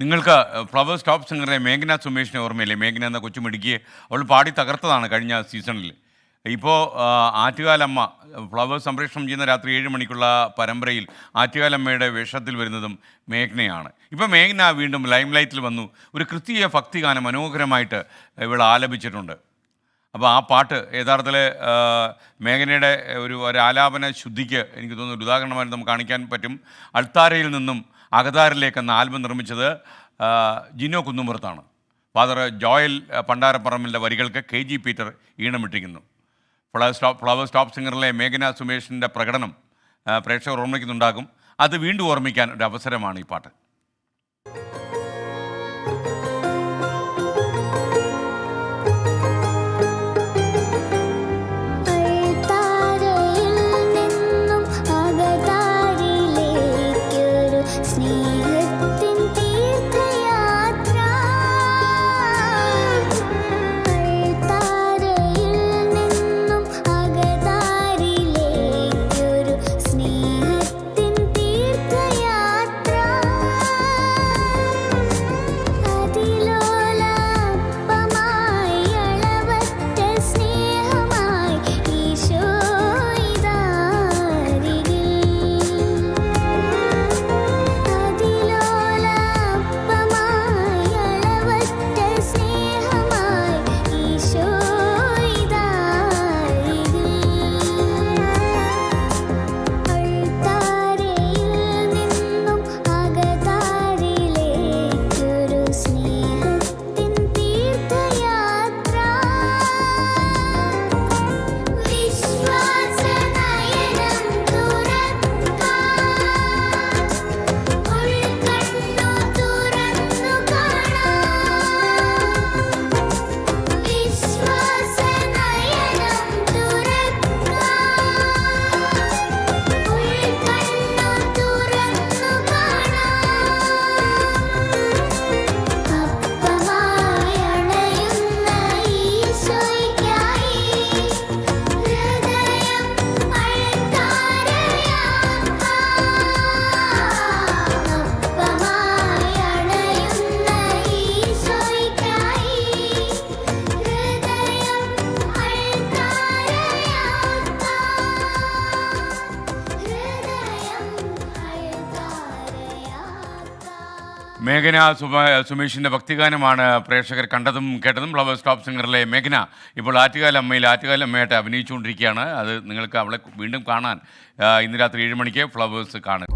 നിങ്ങൾക്ക് flower top സിംഗറിലെ മേഘന സുമേഷിനെ ഓർമ്മയില്ലേ? മേഘന എന്ന കൊച്ചുമിടുക്കിയെ അവൾ പാടി തകർത്തതാണ് കഴിഞ്ഞ സീസണിൽ ഇപ്പോൾ ആറ്റുകാലമ്മ ഫ്ലവർ സംപ്രേഷണം ചെയ്യുന്ന രാത്രി ഏഴ് മണിക്കുള്ള പരമ്പരയിൽ ആറ്റുകാലമ്മയുടെ വേഷത്തിൽ വരുന്നതും മേഘനയാണ്. ഇപ്പോൾ മേഘന വീണ്ടും ലൈംലൈറ്റിൽ വന്നു. ഒരു ക്രിസ്തീയ ഭക്തിഗാനം മനോഹരമായിട്ട് ഇവൾ ആലപിച്ചിട്ടുണ്ട്. അപ്പോൾ ആ പാട്ട് യഥാർത്ഥത്തിൽ മേഘനയുടെ ഒരു ഒരു ആലാപന ശുദ്ധിക്ക് എനിക്ക് തോന്നുന്നു ഒരു ഉദാഹരണമായിട്ട് നമുക്ക് കാണിക്കാൻ പറ്റും. അൾത്താരയിൽ നിന്നും അകതാരിലേക്ക് എന്ന ആൽബം നിർമ്മിച്ചത് ജിനോ കുന്നുമ്പുറത്താണ് ഫാദർ ജോയൽ പണ്ടാരപ്പറമ്പിന്റെ വരികൾക്ക് കെ ജി പീറ്റർ ഈണമിട്ടിരിക്കുന്നു. ഫ്ലവർ സ്റ്റോപ്പ് ഫ്ലവർ സ്റ്റോപ്പ് സിംഗറിലെ മേഘന സുമേഷിന്റെ പ്രകടനം പ്രേക്ഷകർ ഓർമ്മിക്കുന്നുണ്ടാകും. അത് വീണ്ടും ഓർമ്മിക്കാൻ ഒരു അവസരമാണ് ഈ പാട്ട്. മേഘന സുമ സുമേഷിന്റെ ഭക്തിഗാനമാണ് പ്രേക്ഷകർ കണ്ടതും കേട്ടതും ഫ്ലവർ സ്റ്റോപ്പ് സിംഗറിലെ മേഘന ഇപ്പോൾ ആറ്റുകാല അമ്മയിൽ ആറ്റുകാല അമ്മയായിട്ട് അഭിനയിച്ചുകൊണ്ടിരിക്കുകയാണ്. അത് നിങ്ങൾക്ക് അവളെ വീണ്ടും കാണാൻ ഇന്ന് രാത്രി ഏഴ് മണിക്ക് ഫ്ലവേഴ്സ് കാണുക.